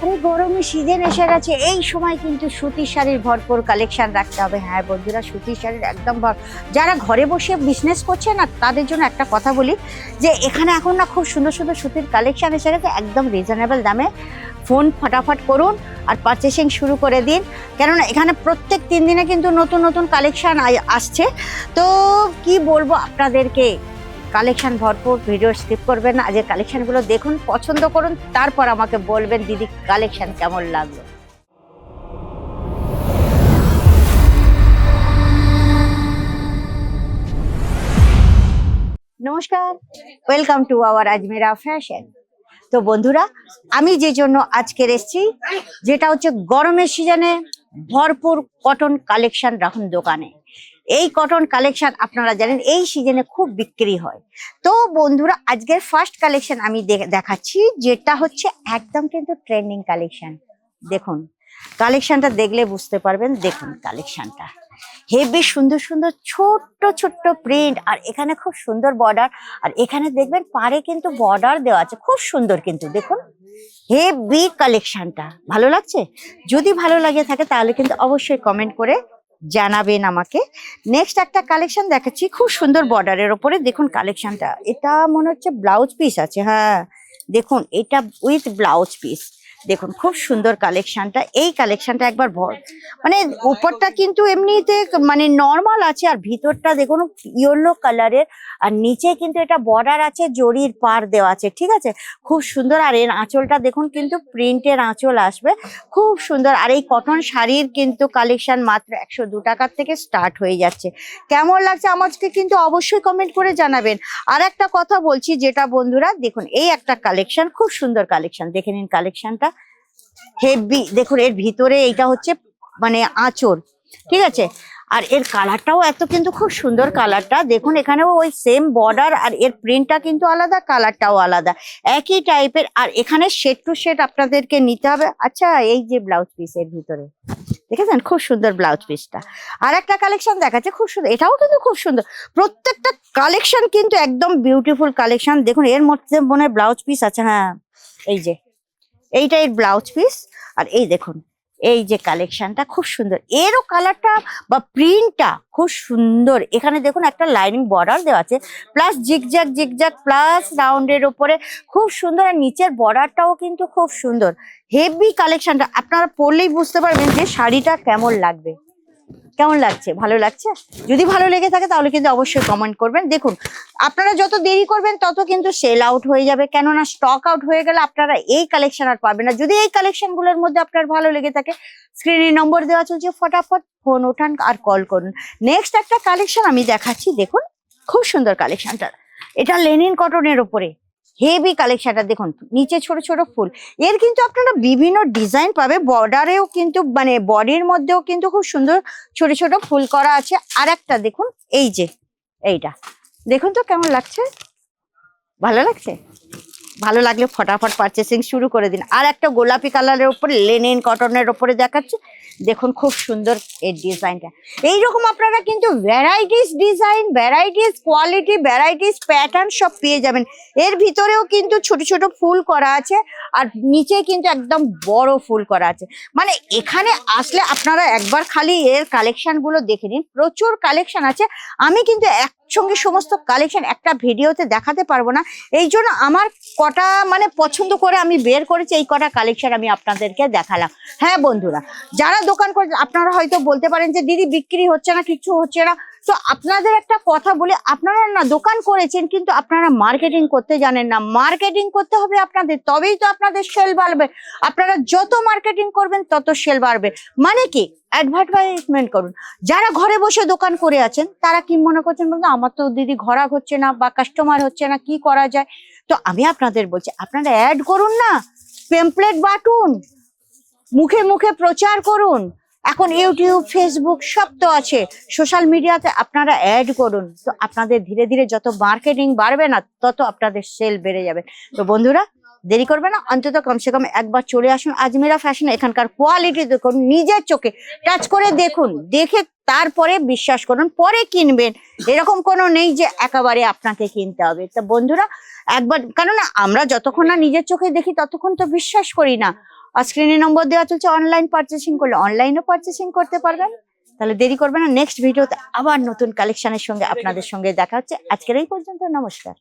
গরমে সিজন এসে গেছে। এই সময় কিন্তু সুতির শাড়ির ভরপুর কালেকশন রাখতে হবে। হ্যাঁ বন্ধুরা, সুতির শাড়ির একদম ভর যারা ঘরে বসে বিজনেস করছে না, তাদের জন্য একটা কথা বলি যে, এখানে এখন না খুব সুন্দর সুন্দর সুতির কালেকশন এসে গেছে, একদম রিজনেবল দামে। ফোন ফটাফট করুন আর পারচেসিং শুরু করে দিন। কেননা এখানে প্রত্যেক তিন দিনে কিন্তু নতুন নতুন কালেকশন আসছে। তো কি বলব আপনাদেরকে? কালেকশন ভরপুর, ভিডিও স্কিপ করবেন না। আজকের কালেকশনগুলো দেখুন, পছন্দ করুন, তারপর আমাকে বলবেন, দিদি, কালেকশন কেমন লাগল? নমস্কার welcome to our Ajmera fashion তো বন্ধুরা, আমি যে জন্য আজকের এসেছি, যেটা হচ্ছে গরমের সিজনে ভরপুর কটন কালেকশন রাখুন দোকানে। এই কটন কালেকশন আপনারা জানেন, এই সিজনে খুব বিক্রি হয়। তো বন্ধুরা, আজকের ফার্স্ট কালেকশন আমি দেখাচ্ছি, যেটা হচ্ছে একদম কিন্তু ট্রেন্ডিং কালেকশন দেখুন কালেকশনটা দেখলে বুঝতে পারবেন, দেখুন কালেকশনটা হেভি সুন্দর সুন্দর, ছোট্ট ছোট্ট প্রিন্ট আর এখানে খুব সুন্দর বর্ডার আর এখানে দেখবেন পারে কিন্তু বর্ডার দেওয়া আছে, খুব সুন্দর কিন্তু, দেখুন। হেভি কালেকশনটা ভালো লাগছে? যদি ভালো লাগে থাকে, তাহলে কিন্তু অবশ্যই কমেন্ট করে জানাবেন আমাকে। নেক্সট একটা কালেকশন দেখাচ্ছি, খুব সুন্দর বর্ডারের ওপরে। দেখুন কালেকশনটা এটা মনে হচ্ছে ব্লাউজ পিস আছে হ্যাঁ। দেখুন, এটা উইথ ব্লাউজ পিস দেখুন, খুব সুন্দর কালেকশনটা এই কালেকশনটা একবার ভর মানে উপরটা কিন্তু এমনিতে মানে নর্মাল আছে, আর ভিতরটা দেখুন ইয়েলো কালারের আর নিচে কিন্তু এটা বর্ডার আছে, জরির পার দেওয়া আছে, ঠিক আছে? খুব সুন্দর, আর এর আঁচলটা দেখুন কিন্তু প্রিন্টের আঁচল আসবে। খুব সুন্দর, আর এই কটন শাড়ির কিন্তু কালেকশন মাত্র একশো দু টাকার থেকে স্টার্ট হয়ে যাচ্ছে। কেমন লাগছে আমাকে কিন্তু অবশ্যই কমেন্ট করে জানাবেন। আর একটা কথা বলছি, যেটা বন্ধুরা, দেখুন, এই একটা কালেকশন খুব সুন্দর কালেকশন দেখে নিন কালেকশনটা হেভি, দেখুন, এর ভিতরে এইটা হচ্ছে মানে আঁচড় ঠিক আছে? আর এর কালারটাও এত কিন্তু খুব সুন্দর কালারটা। দেখুন, এখানেও ওই সেম বর্ডার আর এর প্রিন্টটা কিন্তু আলাদা, কালারটাও আলাদা। একই টাইপের আর এখানে শেড টু শেড আপনাদেরকে নিতে হবে। আচ্ছা এই যে ব্লাউজ পিস এর ভিতরে, দেখেছেন? খুব সুন্দর ব্লাউজ পিসটা আর একটা কালেকশন দেখাচ্ছে, খুব সুন্দর, এটাও কিন্তু খুব সুন্দর। প্রত্যেকটা কালেকশন কিন্তু একদম বিউটিফুল কালেকশন দেখুন, এর মধ্যে মনে ব্লাউজ পিস আছে হ্যাঁ এই যে। এইটা এর ব্লাউজ পিস আর এই দেখুন, এই যে কালেকশনটা খুব সুন্দর। এরও কালারটা বা প্রিন্টটা খুব সুন্দর। এখানে দেখুন একটা লাইনিং বর্ডার দেওয়া আছে। প্লাস জিগজ্যাগ জিগজ্যাগ প্লাস রাউন্ডের উপরে খুব সুন্দর। আর নিচের বর্ডারটাও কিন্তু খুব সুন্দর। হেভি কালেকশনটা আপনারা পড়লেই বুঝতে পারবেন যে শাড়িটা কেমন লাগবে। কেমন লাগছে? ভালো লাগছে? যদি ভালো লেগে থাকে তাহলে কিন্তু অবশ্যই কমেন্ট করবেন। দেখুন, আপনারা যত দেরি করবেন, তত কিন্তু সেল আউট হয়ে যাবে। কেননা স্টক আউট হয়ে গেলে আপনারা এই কালেকশন আর পাবেন না। যদি এই কালেকশনগুলোর মধ্যে আপনার ভালো লেগে থাকে স্ক্রিনে নম্বর দেওয়া চলছে ফটাফট ফোন ওঠান আর কল করুন। নেক্সট একটা কালেকশন আমি দেখাচ্ছি। দেখুন, খুব সুন্দর কালেকশনটা এটা লেনিন কটনের ওপরে হেভি কালেকশনটা দেখুন, নিচে ছোট ছোট ফুল। এর কিন্তু আপনারা বিভিন্ন ডিজাইন পাবে। বর্ডারেও কিন্তু মানে বডির মধ্যেও কিন্তু খুব সুন্দর ছোট ছোট ফুল করা আছে। আর একটা দেখুন, এই যে, এইটা। দেখুন তো কেমন লাগছে? ভালো লাগছে? ভালো লাগলে ফটাফট পারচেসিং শুরু করে দিন। আর একটা গোলাপি কালারের উপরে লেনিন কটনের উপরে দেখাচ্ছে। দেখুন খুব সুন্দর এর ডিজাইনটা এইরকম আপনারা কিন্তু varieties design varieties quality varieties pattern সব পেয়ে যাবেন। এর ভিতরেও কিন্তু ছোট ছোট ফুল করা আছে আর নিচে কিন্তু একদম বড় ফুল করা আছে। মানে এখানে আসলে আপনারা একবার খালি এর কালেকশনগুলো দেখে নিন। প্রচুর কালেকশন আছে। আমি কিন্তু একসঙ্গে সমস্ত কালেকশন একটা ভিডিওতে দেখাতে পারব না। এই জন্য আমার কটা মানে পছন্দ করে আমি বের করেছি, এই কটা কালেকশন আমি আপনাদেরকে দেখালাম। হ্যাঁ বন্ধুরা, যারা দোকান করে, আপনারা হয়তো বলতে পারেন যে, দিদি, বিক্রি হচ্ছে না, কিছু হচ্ছে না। তো আপনাদের একটা কথা বলে, আপনারা না দোকান করেছেন, কিন্তু আপনারা মার্কেটিং করতে জানেন না। মার্কেটিং করতে হবে আপনাদের, তবেই তো আপনাদের সেল বাড়বে। আপনারা যত মার্কেটিং করবেন, তত সেল বাড়বে। মানে কি? অ্যাডভার্টাইজমেন্ট করুন। যারা ঘরে বসে দোকান করে আছেন, তারা কি মনে করছেন বলতে আমার তো দিদি ঘরাক হচ্ছে না বা কাস্টমার হচ্ছে না, কি করা যায়? তো আমি আপনাদের বলছি, আপনারা অ্যাড করুন না পেমপ্লেট বাটুন, মুখে মুখে প্রচার করুন। এখন ইউটিউব ফেসবুক সব তো আছে সোশ্যাল মিডিয়াতে আপনারা অ্যাড করুন। তো আপনাদের ধীরে ধীরে যত মার্কেটিং বাড়বে না, তত আপনাদের সেল বেড়ে যাবে। তো বন্ধুরা দেরি করবে না, অন্তত কমসে কম একবার চলে আসুন। আজমিরা ফ্যাশন এখানকার কোয়ালিটি দেখুন, নিজের চোখে টাচ করে দেখুন, দেখে তারপরে বিশ্বাস করুন, পরে কিনবেন। এরকম কোনো নেই যে একেবারে আপনাকে কিনতে হবে। তো বন্ধুরা, একবার, কেননা আমরা যতক্ষণ না নিজের চোখে দেখি, ততক্ষণ তো বিশ্বাস করি না। আর স্ক্রিনে নম্বর দেওয়া চলছে অনলাইন পারচেসিং করলে অনলাইনও পারচেসিং করতে পারবেন। তাহলে দেরি করবেন না নেক্সট ভিডিওতে আবার নতুন কালেকশনের সঙ্গে আপনাদের সঙ্গে দেখা হচ্ছে। আজকের এই পর্যন্ত, নমস্কার।